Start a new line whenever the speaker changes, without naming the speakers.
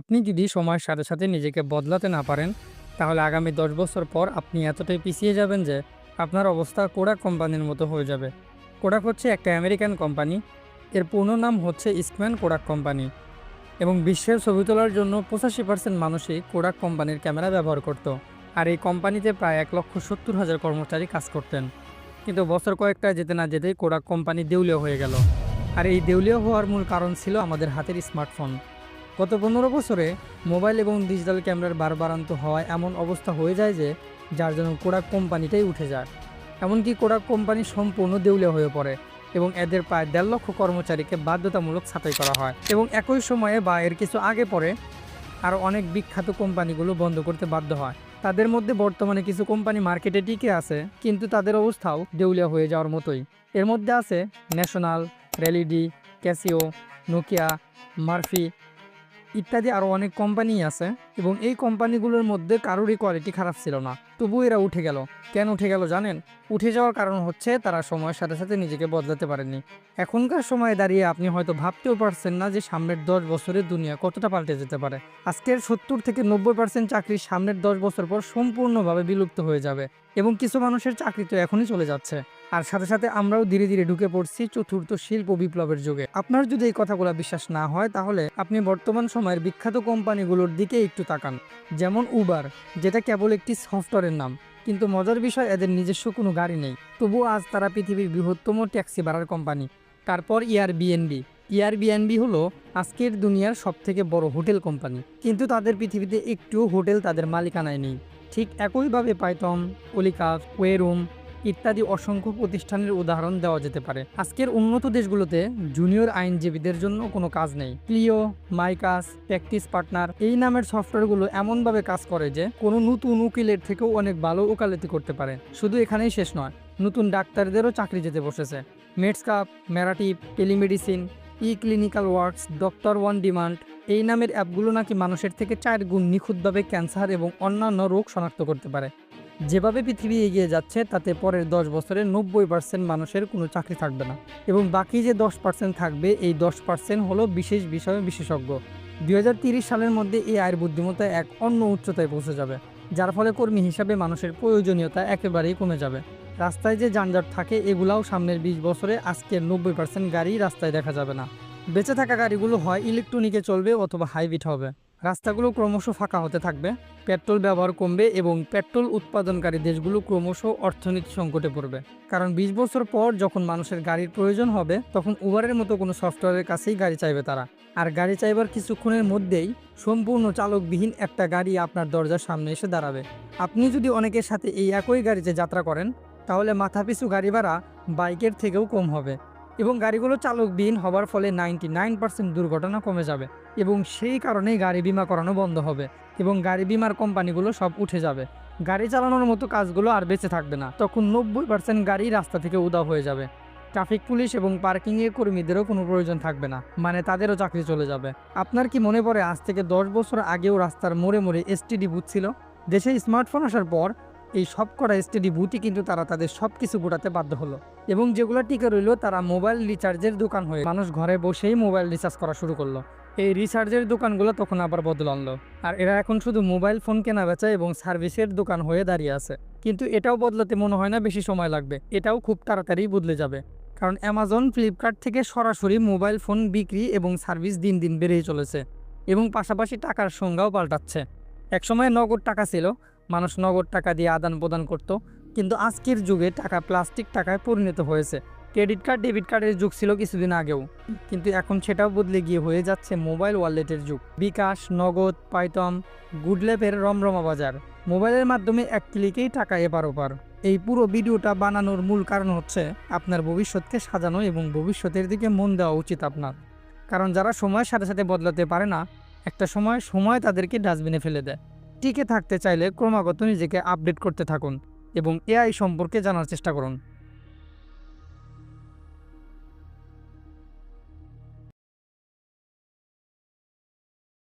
আপনি যদি সময়ের সাথে সাথে নিজেকে বদলাতে না পারেন, তাহলে আগামী দশ বছর পর আপনি এতটাই পিছিয়ে যাবেন যে আপনার অবস্থা কোডাক কোম্পানির মতো হয়ে যাবে। কোডাক হচ্ছে একটা আমেরিকান কোম্পানি। এর পূর্ণ নাম হচ্ছে ইস্টম্যান কোডাক কোম্পানি এবং বিশ্বের ছবি তোলার জন্য পঁচাশি পার্সেন্ট মানুষই কোডাক কোম্পানির ক্যামেরা ব্যবহার করত আর এই কোম্পানিতে প্রায় এক লক্ষ সত্তর হাজার কর্মচারী কাজ করতেন। কিন্তু বছর কয়েকটা যেতে না যেতেই কোডাক কোম্পানি দেউলিয়া হয়ে গেল। আর এই দেউলিয়া হওয়ার মূল কারণ ছিল আমাদের হাতের স্মার্টফোন। গত পনেরো বছরে মোবাইল এবং ডিজিটাল ক্যামেরার বারবারান্ত হওয়ায় এমন অবস্থা হয়ে যায় যে যার জন্য কোডাক কোম্পানিটাই উঠে যায়। এমনকি কোডাক কোম্পানি সম্পূর্ণ দেউলিয়া হয়ে পড়ে এবং এদের প্রায় দেড় লক্ষ কর্মচারীকে বাধ্যতামূলক ছাঁটাই করা হয় এবং একই সময়ে বা এর কিছু আগে পরে আরও অনেক বিখ্যাত কোম্পানিগুলো বন্ধ করতে বাধ্য হয়। তাদের মধ্যে বর্তমানে কিছু কোম্পানি মার্কেটে টিকে আছে, কিন্তু তাদের অবস্থাও দেউলিয়া হয়ে যাওয়ার মতোই। এর মধ্যে আছে ন্যাশনাল, রেলিডি, ক্যাসিও, নোকিয়া, মার্ফি ইত্যাদি আরও অনেক কোম্পানি আছে এবং এই কোম্পানিগুলোর মধ্যে কারোরই কোয়ালিটি খারাপ ছিল না। তবু এরা উঠে গেল। কেন উঠে গেল জানেন? উঠে যাওয়ার কারণ হচ্ছে তারা সময়ের সাথে সাথে নিজেকে বদলাতে পারেনি। এখনকার সময়ে দাঁড়িয়ে আপনি হয়তো ভাবতেও পারছেন না যে সামনের দশ বছরের দুনিয়া কতটা পাল্টে যেতে পারে। আজকের সত্তর থেকে নব্বই পার্সেন্ট চাকরি সামনের দশ বছর পর সম্পূর্ণভাবে বিলুপ্ত হয়ে যাবে এবং কিছু মানুষের চাকরি তো এখনই চলে যাচ্ছে। আর সাথে সাথে আমরাও ধীরে ধীরে ঢুকে পড়ছি চতুর্থ শিল্প বিপ্লবের যুগে। আপনার যদি এই কথাগুলো বিশ্বাস না হয়, তাহলে আপনি বর্তমান সময়ের বিখ্যাত কোম্পানিগুলোর দিকে একটু তাকান। যেমন উবার যেটা কেবল একটি সফটওয়্যারের নাম, কিন্তু মজার বিষয়, এদের নিজস্ব কোনো গাড়ি নেই। তবুও আজ তারা পৃথিবীর বৃহত্তম ট্যাক্সি ভাড়ার কোম্পানি। তারপর ইয়ারবিএনবি ইয়ারবিএনবি হলো আজকের দুনিয়ার সবথেকে বড় হোটেল কোম্পানি। কিন্তু তাদের পৃথিবীতে একটুও হোটেল তাদের মালিকানায় নেই। ঠিক একইভাবে পাইথন ওলিকাস ওয়েরুম ইত্যাদি অসংখ্য প্রতিষ্ঠানের উদাহরণ দেওয়া যেতে পারে। আজকের উন্নত দেশগুলোতে জুনিয়র আইনজীবীদের জন্য কোনো কাজ নেই। ক্লিও, মাইকাস, প্র্যাকটিস পার্টনার এই নামের সফটওয়্যারগুলো এমনভাবে কাজ করে যে কোনো নতুন উকিলের থেকেও অনেক ভালো ওকালতি করতে পারে। শুধু এখানেই শেষ নয়, নতুন ডাক্তারদেরও চাকরি যেতে বসেছে। Medscape Merative, telemedicine E clinical works, doctor on demand এই নামের অ্যাপগুলো নাকি মানুষের থেকে চার গুণ নিখুঁতভাবে ক্যান্সার এবং অন্যান্য রোগ শনাক্ত করতে পারে। যেভাবে পৃথিবী এগিয়ে যাচ্ছে, তাতে পরের দশ বছরে নব্বই পার্সেন্ট মানুষের কোনো চাকরি থাকবে না। এবং বাকি যে দশ পার্সেন্ট থাকবে, এই দশ পার্সেন্ট হলো বিশেষ বিষয়ে বিশেষজ্ঞ। দুই সালের মধ্যে এই আয়ের বুদ্ধিমত্তা এক অন্য উচ্চতায় পৌঁছে যাবে, যার ফলে কর্মী হিসাবে মানুষের প্রয়োজনীয়তা একেবারেই কমে যাবে। রাস্তায় যে যানজট থাকে, এগুলাও সামনের বিশ বছরে আজকের নব্বই পার্সেন্ট গাড়ি রাস্তায় দেখা যাবে না। বেঁচে থাকা গাড়িগুলো হয় ইলেকট্রনিকে চলবে অথবা হাইব্রিড হবে। রাস্তাগুলো ক্রমশ ফাঁকা হতে থাকবে, পেট্রোল ব্যবহার কমবে এবং পেট্রোল উৎপাদনকারী দেশগুলো ক্রমশ অর্থনীতি সংকটে পড়বে। কারণ বিশ বছর পর যখন মানুষের গাড়ির প্রয়োজন হবে, তখন উবারের মতো কোনো সফটওয়্যারের কাছেই গাড়ি চাইবে তারা। আর গাড়ি চাইবার কিছুক্ষণের মধ্যেই সম্পূর্ণ চালকবিহীন একটা গাড়ি আপনার দরজার সামনে এসে দাঁড়াবে। আপনি যদি অনেকের সাথে এই একই গাড়িতে যাত্রা করেন, তাহলে মাথাপিছু গাড়ি ভাড়া বাইকের থেকেও কম হবে এবং গাড়িগুলো চালকবিহীন হবার ফলে নাইনটি দুর্ঘটনা কমে যাবে। এবং সেই কারণেই গাড়ি বিমা করানো বন্ধ হবে এবং গাড়ি বিমার কোম্পানিগুলো সব উঠে যাবে। গাড়ি চালানোর মতো কাজগুলো আর বেঁচে থাকবে না। তখন নব্বই পার্সেন্ট গাড়ি রাস্তা থেকে উদাও হয়ে যাবে। ট্রাফিক পুলিশ এবং পার্কিংয়ের কর্মীদেরও কোনো প্রয়োজন থাকবে না মানে তাদেরও চাকরি চলে যাবে। আপনার কি মনে পড়ে আজ থেকে দশ বছর আগেও রাস্তার মোড়ে মোড়ে এসটিডি বুথ ছিল? দেশে স্মার্টফোন আসার পর এই সব করা এসটিডি বুথই কিন্তু তারা তাদের সব কিছু গোটাতে বাধ্য হলো। এবং যেগুলো টিকে রইল, তারা মোবাইল রিচার্জের দোকান হয়ে মানুষ ঘরে বসেই মোবাইল রিচার্জ করা শুরু করল। এই রিচার্জের দোকানগুলো তখন আবার বদল আনলো। আর এরা এখন শুধু মোবাইল ফোন কেনা বেচা এবং সার্ভিসের দোকান হয়ে দাঁড়িয়ে আছে। কিন্তু এটাও বদলাতে মনে হয় না বেশি সময় লাগবে। এটাও খুব তাড়াতাড়ি বদলে যাবে। কারণ অ্যামাজন ফ্লিপকার্ট থেকে সরাসরি মোবাইল ফোন বিক্রি এবং সার্ভিস দিন দিন বেড়েই চলেছে। এবং পাশাপাশি টাকার সংজ্ঞাও পাল্টাচ্ছে। একসময় নগদ টাকা ছিল মানুষ নগদ টাকা দিয়ে আদান প্রদান করত, কিন্তু আজকের যুগে টাকা প্লাস্টিক টাকায় পরিণত হয়েছে। ক্রেডিট কার্ড, ডেবিট কার্ডের যুগ ছিল কিছুদিন আগেও। কিন্তু এখন সেটাও বদলে গিয়ে হয়ে যাচ্ছে মোবাইল ওয়ালেটের যুগ। বিকাশ, নগদ পাইতম গুডল্যাপের রমরমা বাজার। মোবাইলের মাধ্যমে এক ক্লিকেই টাকা এপার ওপার। এই পুরো ভিডিওটা বানানোর মূল কারণ হচ্ছে আপনার ভবিষ্যৎকে সাজানো এবং ভবিষ্যতের দিকে মন দেওয়া উচিত আপনার। কারণ যারা সময়ের সাথে সাথে বদলাতে পারে না, একটা সময় সময় তাদেরকে ডাস্টবিনে ফেলে দেয়। টিকে থাকতে চাইলে ক্রমাগত নিজেকে আপডেট করতে থাকুন এবং এআই সম্পর্কে জানার চেষ্টা করুন।